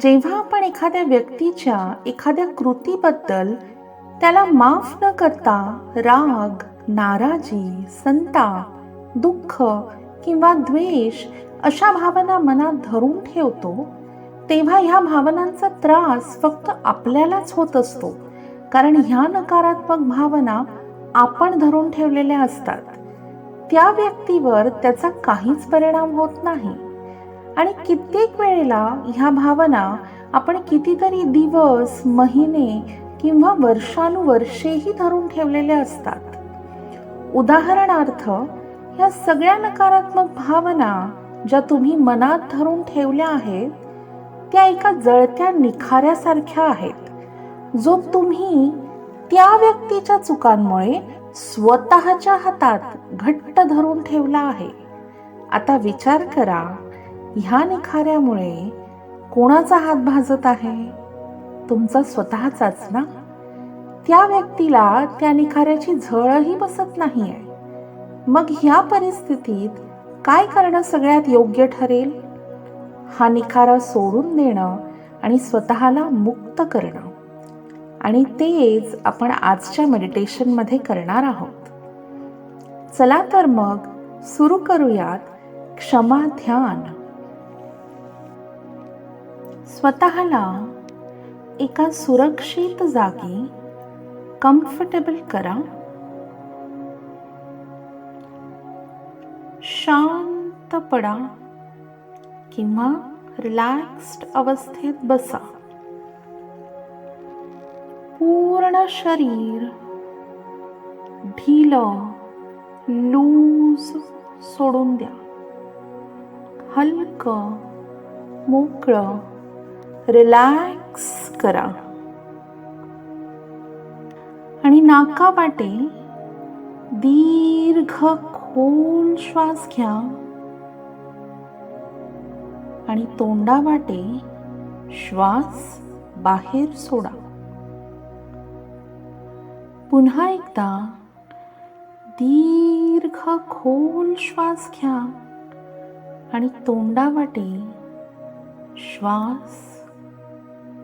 जेव्हा आपण एखाद्या व्यक्तीच्या एखाद्या कृतीबद्दल त्याला माफ न करता राग नाराजी संताप दुःख किंवा द्वेष अशा भावना मनात धरून ठेवतो तेव्हा ह्या भावनांचा त्रास फक्त आपल्यालाच होत असतो. कारण ह्या नकारात्मक भावना आपण धरून ठेवलेल्या असतात. त्या व्यक्तीवर त्याचा काहीच परिणाम होत नाही. आणि कित्येक वेळेला ह्या भावना आपण कितीतरी दिवस महिने किंवा वर्षानुवर्षेही धरून ठेवलेल्या असतात. उदाहरणार्थ ह्या सगळ्या नकारात्मक भावना ज्या तुम्ही मनात धरून ठेवल्या आहेत त्या एका जळत्या निखाऱ्यासारख्या आहेत. जो तुम्ही त्या व्यक्तीच्या चुकांमुळे स्वतःच्या हातात घट्ट धरून ठेवला आहे. आता विचार करा ह्या निखाऱ्यामुळे कोणाचा हात भाजत आहे? तुमचा स्वतःचाच ना? त्या व्यक्तीला त्या निखाऱ्याची झळही बसत नाहीये. मग ह्या परिस्थितीत काय करणं सगळ्यात योग्य ठरेल? हा निखारा सोडून देणं आणि स्वतःला मुक्त करणं. आणि तेच आपण आजच्या मेडिटेशनमध्ये करणार आहोत. चला तर मग सुरू करूयात क्षमा ध्यान. स्वतःला एका सुरक्षित जागी कम्फर्टेबल करा. शांत पडा किंवा रिलॅक्स्ड अवस्थेत बसा. पूर्ण शरीर ढील लूज सोडून द्या. हलकं मोकळं रिलॅक्स करा. आणि नाकावाटे दीर्घ खोल श्वास घ्या. आणि तोंडावाटे श्वास बाहेर सोडा. पुन्हा एकदा दीर्घ खोल श्वास घ्या. आणि तोंडावाटे श्वास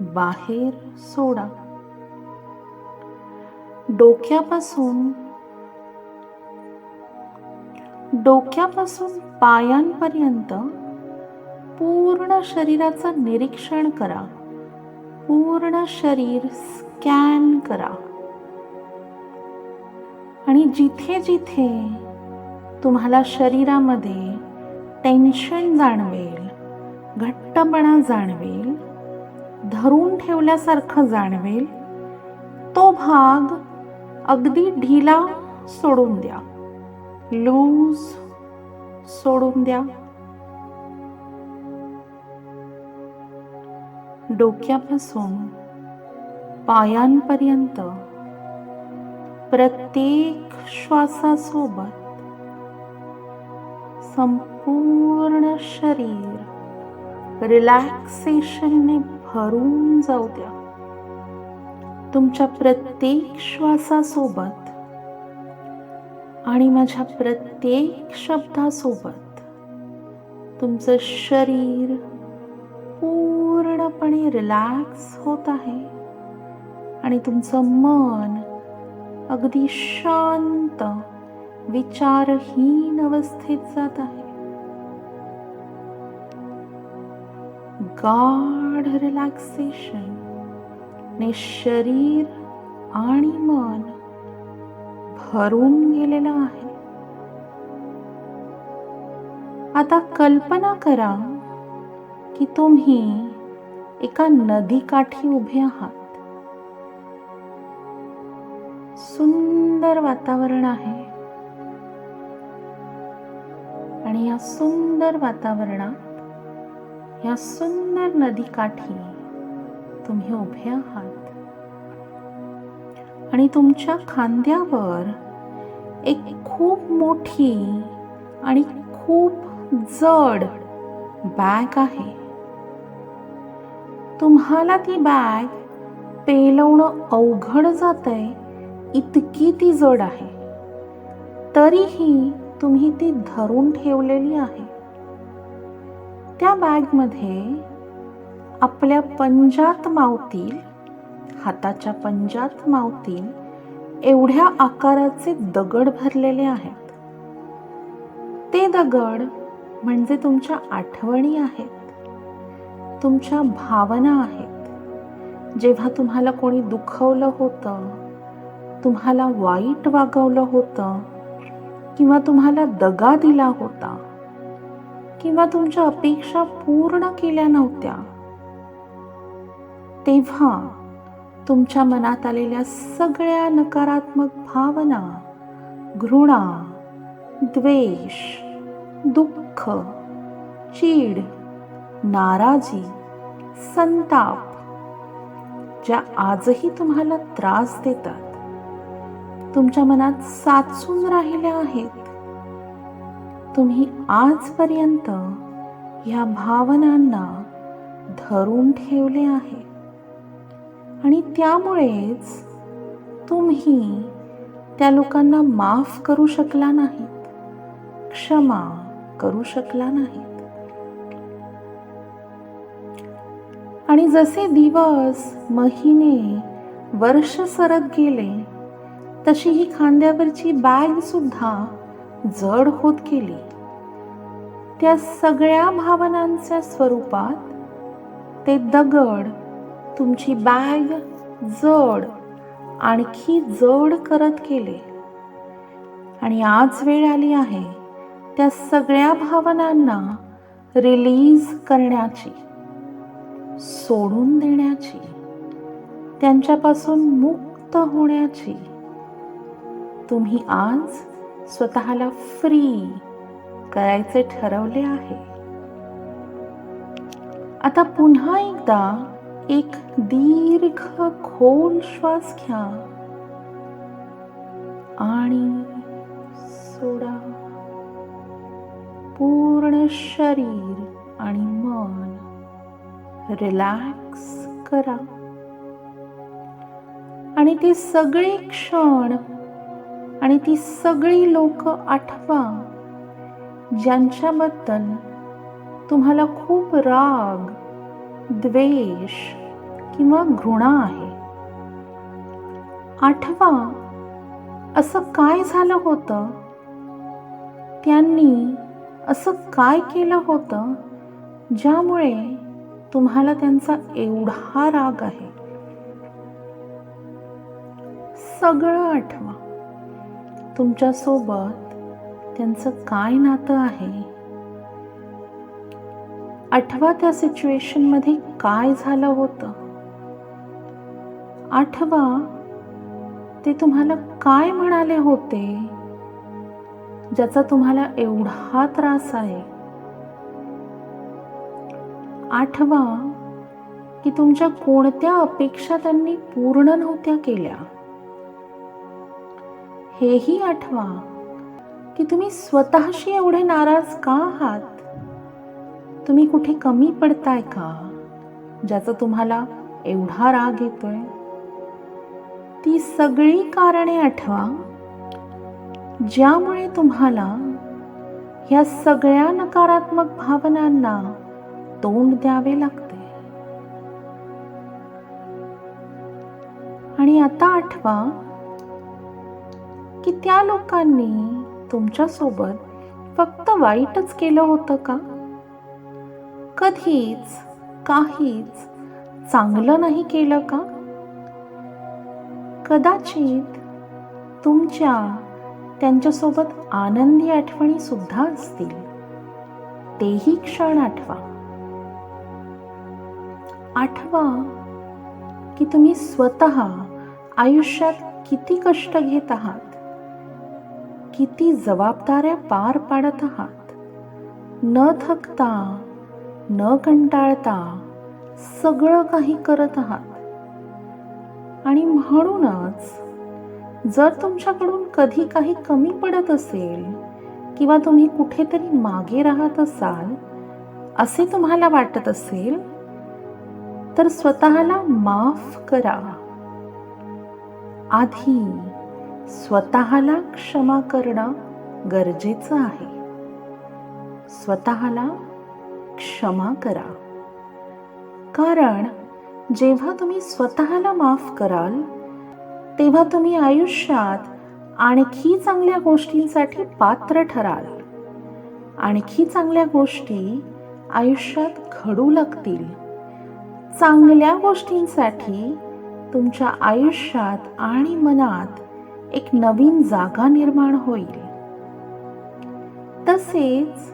बाहेर सोडा. डोक्यापासून डोक्यापासून पायांपर्यंत पूर्ण शरीराचं निरीक्षण करा. पूर्ण शरीर स्कॅन करा. आणि जिथे जिथे तुम्हाला शरीरामध्ये टेन्शन जाणवेल घट्टपणा जाणवेल धरून ठेवल्यासारखं जाणवेल. तो भाग अगदी ढिला सोडून द्या. लूज सोडून द्या. डोक्यापासून पायांपर्यंत प्रत्येक श्वासासोबत संपूर्ण शरीर रिलॅक्सेशनने हरून जाऊ द्या. तुमच्या प्रत्येक श्वासासोबत आणि माझ्या प्रत्येक शब्दासोबत तुमचं शरीर पूर्णपणे रिलॅक्स होत आहे आणि तुमचं मन अगदी शांत विचारहीन अवस्थेत जात आहे. गाढ रिलॅक्सेशन ने शरीर आणि मन भरून गेलेलं आहे. आता कल्पना करा की तुम्ही एका नदीकाठी उभे आहात. सुंदर वातावरण आहे. आणि या सुंदर वातावरणात या सुंदर नदीकाठी तुम्ही उभे आहात. आणि तुमच्या खांद्यावर एक खूप मोठी आणि खूप जड बॅग आहे. तुम्हाला ती बॅग पेलवणं अवघड जात आहे इतकी ती जड आहे. तरीही तुम्ही ती धरून ठेवलेली आहे. त्या बॅगमध्ये आपल्या पंजात मावतील हाताच्या पंजात मावतील एवढ्या आकाराचे दगड भरलेले आहेत. ते दगड म्हणजे तुमच्या आठवणी आहेत तुमच्या भावना आहेत. जेव्हा तुम्हाला कोणी दुखवलं होतं तुम्हाला वाईट वागवलं होतं किंवा तुम्हाला दगा दिला होता किंवा तुमच्या अपेक्षा पूर्ण केल्या नव्हत्या. तेव्हा तुमच्या मनात आलेल्या सगळ्या नकारात्मक भावना घृणा द्वेष दुःख चीड नाराजी संताप ज्या आजही तुम्हाला त्रास देतात तुमच्या मनात साचून राहिल्या आहेत तुम्ही आजपर्यंत ह्या भावनांना धरून ठेवले आहे. आणि त्यामुळेच तुम्ही त्या लोकांना माफ करू शकला नाहीत क्षमा करू शकला नाहीत. आणि जसे दिवस महिने वर्ष सरत गेले तशी ही खांद्यावरची बॅग सुद्धा जड होत गेली. त्या सगळ्या भावनांच्या स्वरूपात ते दगड तुमची बॅग जड आणखी जड करत गेले. आणि आज वेळ आली आहे त्या सगळ्या भावनांना रिलीज करण्याची सोडून देण्याची त्यांच्यापासून मुक्त होण्याची. तुम्ही आज स्वतःला फ्री करायचे ठरवले आहे. आता पुन्हा एकदा एक दीर्घ खोल श्वास घ्या. आणि सोडा. पूर्ण शरीर आणि मन रिलॅक्स करा. आणि ते सगळे क्षण आणि ती सगळी लोक आठवा. ज्यांच्याबद्दल तुम्हाला खूप राग द्वेष किंवा घृणा आहे. आठवा असं काय झालं होतं? त्यांनी असं काय केलं होतं ज्यामुळे तुम्हाला त्यांचा एवढा राग आहे? सगळं आठवा. तुमच्यासोबत त्यांचं काय नातं आहे? आठवा त्या सिच्युएशनमध्ये काय झालं होतं? आठवा ते तुम्हाला काय म्हणाले होते? ज्याचा तुम्हाला एवढा त्रास आहे? आठवा की तुमच्या कोणत्या अपेक्षा त्यांनी पूर्ण नव्हत्या केल्या? हेही आठवा. की तुम्ही स्वतःशी एवढे नाराज का आहात? तुम्ही कुठे कमी पडताय का? ज्याचा तुम्हाला एवढा राग येतोय? ती सगळी कारणे आठवा. ज्यामुळे तुम्हाला ह्या सगळ्या नकारात्मक भावनांना तोंड द्यावे लागते. आणि आता आठवा की त्या लोकांनी तुमच्यासोबत फक्त वाईटच केलं होतं का? कधीच काहीच चांगलं नाही केलं का? कदाचित तुमच्या त्यांच्यासोबत आनंदी आठवणी सुद्धा असतील. तेही क्षण आठवा. आठवा की तुम्ही स्वतः आयुष्यात किती कष्ट घेत आहात. किती जबाबदाऱ्या पार पाडत आहात. न थकता न कंटाळता सगळं काही करत आहात. आणि म्हणूनच जर तुमच्याकडून कधी काही कमी पडत असेल किंवा तुम्ही कुठेतरी मागे राहत असाल असे तुम्हाला वाटत असेल तर स्वतःला माफ करा. आधी स्वतःला क्षमा करणं गरजेचं आहे. स्वतःला क्षमा करा. कारण जेव्हा तुम्ही स्वतःला माफ कराल तेव्हा तुम्ही आयुष्यात आणखी चांगल्या गोष्टींसाठी पात्र ठराल. आणखी चांगल्या गोष्टी आयुष्यात घडू लागतील. चांगल्या गोष्टींसाठी तुमच्या आयुष्यात आणि मनात एक नवीन जागा निर्माण होईल. तसेच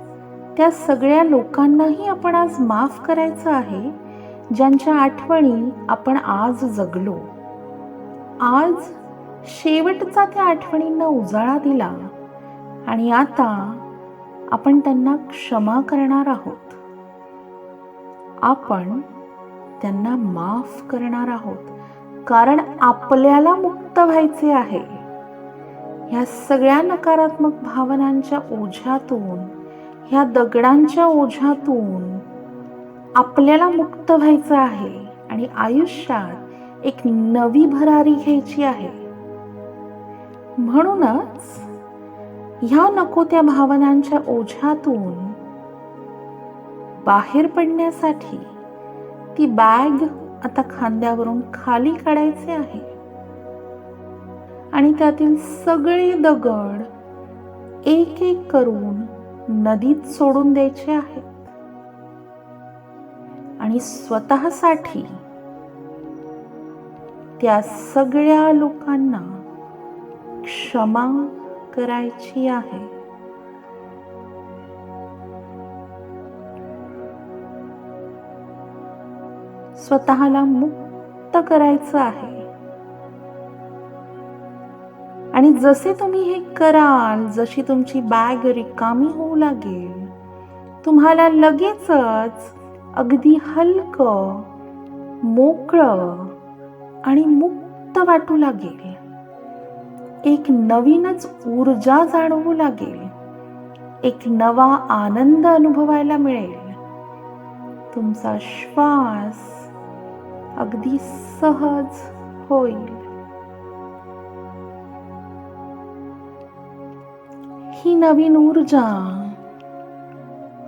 त्या सगळ्या लोकांनाही आपण आज माफ करायचं आहे ज्यांच्या आठवणी आपण आज जगलो. आज शेवटचा त्या आठवणींना उजाळा दिला आणि आता आपण त्यांना क्षमा करणार आहोत. आपण त्यांना माफ करणार आहोत. कारण आपल्याला मुक्त व्हायचे आहे. ह्या सगळ्या नकारात्मक भावनांच्या ओझ्यातून ह्या दगडांच्या ओझ्यातून आपल्याला मुक्त व्हायचं आहे आणि आयुष्यात एक नवी भरारी घ्यायची आहे. म्हणूनच ह्या नको त्या भावनांच्या ओझ्यातून बाहेर पडण्यासाठी ती बॅग आता खांद्यावरून खाली काढायचे आहे. आणि त्यातील सगळे दगड एक एक करून नदीत सोडून द्यायचे आहेत. आणि स्वतःसाठी त्या सगळ्या लोकांना क्षमा करायची आहे. स्वतःला मुक्त करायचं आहे. आणि जसे तुम्ही हे कराल जशी तुमची बॅग रिकामी होऊ लागेल तुम्हाला लगेचच अगदी हलकं मोकळं आणि मुक्त वाटू लागेल. एक नवीनच ऊर्जा जाणवू लागेल. एक नवा आनंद अनुभवायला मिळेल. तुमचा श्वास अगदी सहज होईल. ही नवीन ऊर्जा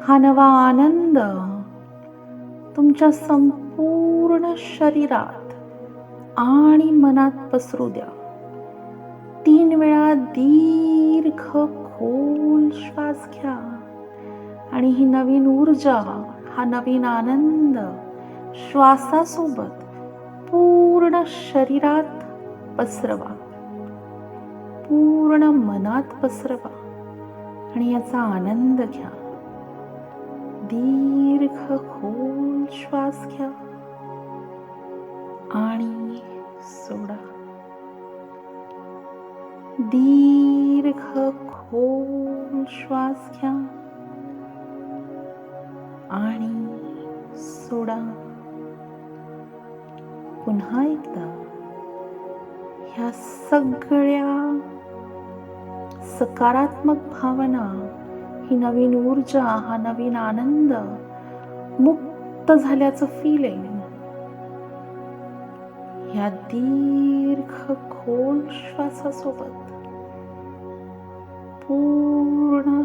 हा नवा आनंद तुमच्या संपूर्ण शरीरात आणि मनात पसरू द्या. तीन वेळा दीर्घ खोल श्वास घ्या आणि ही नवीन ऊर्जा हा नवीन आनंद श्वासासोबत पूर्ण शरीरात पसरवा. पूर्ण मनात पसरवा. आणि याचा आनंद घ्या. दीर्घ खोल श्वास घ्या आणि सोडा. दीर्घ खोल श्वास घ्या आणि सोडा. पुन्हा एकदा ह्या सगळ्या सकारात्मक भावना ही नवीन ऊर्जा हा नवीन आनंद मुक्त झाल्याचं फिलिंग ह्या दीर्घ खोल श्वासासोबत पूर्ण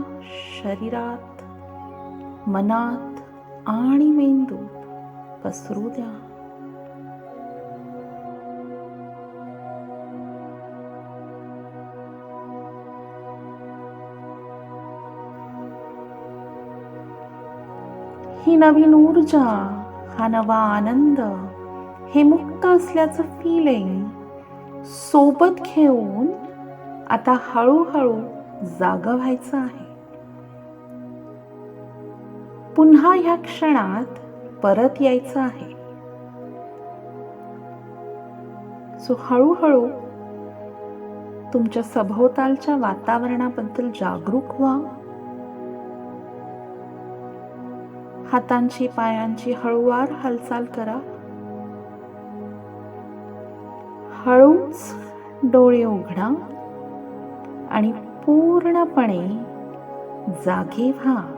शरीरात मनात आणि मेंदूत पसरू द्या. ही नवीन ऊर्जा हा नवा आनंद हे मुक्त असल्याचं फिलिंग सोबत घेऊन आता हळूहळू जाग व्हायचं आहे. पुन्हा ह्या क्षणात परत यायचं आहे. सो हळूहळू तुमच्या सभोवतालच्या वातावरणाबद्दल जागरूक व्हा. हातांची पायांची हळूवार हालचाल करा. हळूच डोळे उघडा आणि पूर्णपणे जागे व्हा.